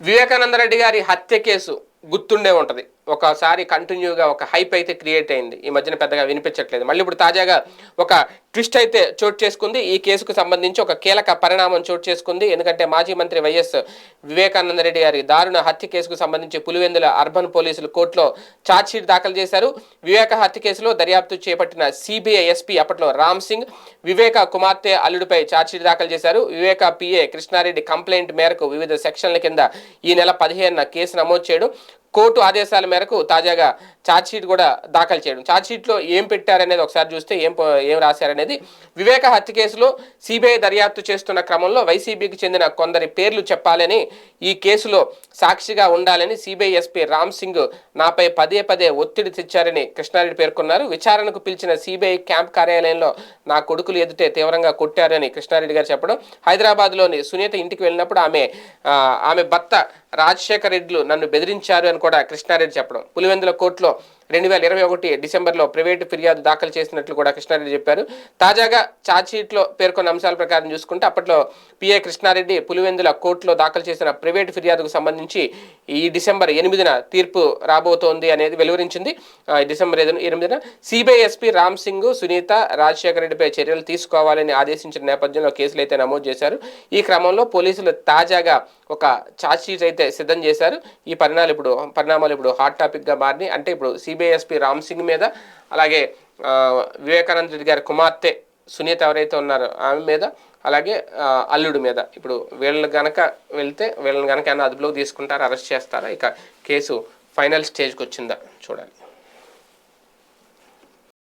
వివేకానంద రెడ్డి గారి హత్య కేసు గుర్తుండే ఉంటుంది. ఒకసారి కంటిన్యూగా ఒక హైప్ అయితే క్రియేట్ అయింది. ఈ మధ్యన పెద్దగా వినిపించట్లేదు. మళ్ళీ ఇప్పుడు తాజాగా ఒక ట్విస్ట్ అయితే చోటు చేసుకుంది. ఈ కేసుకు సంబంధించి ఒక కీలక పరిణామం చోటు చేసుకుంది. ఎందుకంటే మాజీ మంత్రి వైఎస్ వివేకానంద రెడ్డి గారి దారుణ హత్య కేసుకు సంబంధించి పులివెందుల అర్బన్ పోలీసులు కోర్టులో ఛార్జ్షీట్ దాఖలు చేశారు. వివేక హత్య కేసులో దర్యాప్తు చేపట్టిన సిబిఐ ఎస్పీ అప్పట్లో రామ్ సింగ్ వివేక కుమార్తె అల్లుడిపై ఛార్జ్షీట్ దాఖలు చేశారు. వివేక పిఏ కృష్ణారెడ్డి కంప్లైంట్ మేరకు వివిధ సెక్షన్ల కింద ఈ నెల పదిహేనున కేసు నమోదు చేయడం కోర్టు ఆదేశాల మేరకు తాజాగా ఛార్జ్షీట్ కూడా దాఖలు చేయడం. ఛార్జ్షీట్లో ఏం పెట్టారనేది ఒకసారి చూస్తే ఏం ఏం రాశారనేది వివేక హత్య కేసులో సిబిఐ దర్యాప్తు చేస్తున్న క్రమంలో వైసీపీకి చెందిన కొందరి పేర్లు చెప్పాలని ఈ కేసులో సాక్షిగా ఉండాలని సిబిఐ ఎస్పీ రామ్ సింగ్ నాపై పదే పదే ఒత్తిడి తెచ్చారని కృష్ణారెడ్డి పేర్కొన్నారు. విచారణకు పిలిచిన సిబిఐ క్యాంప్ కార్యాలయంలో నా కొడుకులు ఎదుటే తీవ్రంగా కొట్టారని కృష్ణారెడ్డి గారు చెప్పడం. హైదరాబాద్లోని సునీత ఇంటికి వెళ్ళినప్పుడు ఆమె ఆమె భర్త రాజశేఖర రెడ్డిలు నన్ను బెదిరించారు అని కూడా కృష్ణారెడ్డి చెప్పడం. పులివెందుల కోర్టులో రెండు వేల ఇరవై ఒకటి డిసెంబర్లో ప్రైవేటు ఫిర్యాదు దాఖలు చేసినట్లు కూడా కృష్ణారెడ్డి చెప్పారు. తాజాగా ఛార్జ్షీట్లో పేర్కొన్న అంశాల ప్రకారం చూసుకుంటే అప్పట్లో పిఏ కృష్ణారెడ్డి పులివెందుల కోర్టులో దాఖలు చేసిన ప్రైవేటు ఫిర్యాదుకు సంబంధించి ఈ డిసెంబర్ ఎనిమిదిన తీర్పు రాబోతోంది అనేది వెలువరించింది. డిసెంబర్ ఎనిమిదిన సిబిఐ ఎస్పీ రామ్ సింగ్ సునీత రాజశేఖర రెడ్డిపై చర్యలు తీసుకోవాలని ఆదేశించిన నేపథ్యంలో కేసులు అయితే నమోదు చేశారు. ఈ క్రమంలో పోలీసులు తాజాగా ఒక ఛార్జ్షీట్ అయితే సిద్ధం చేశారు. ఈ పరిణామాలు ఇప్పుడు పరిణామాలు ఇప్పుడు హాట్ టాపిక్గా మారినాయి. అంటే ఇప్పుడు సిబిఐ ఎస్పీ రామ్ సింగ్ మీద అలాగే వివేకానంద రెడ్డి గారి కుమార్తె సునీత ఎవరైతే ఉన్నారో ఆమె మీద అలాగే అల్లుడు అల్లుడి మీద. ఇప్పుడు వీళ్ళు గనక వెళ్తే వీళ్ళని గనక ఏమైనా అదుపులోకి తీసుకుంటారా అరెస్ట్ చేస్తారా? ఇక కేసు ఫైనల్ స్టేజ్కి వచ్చిందా చూడాలి.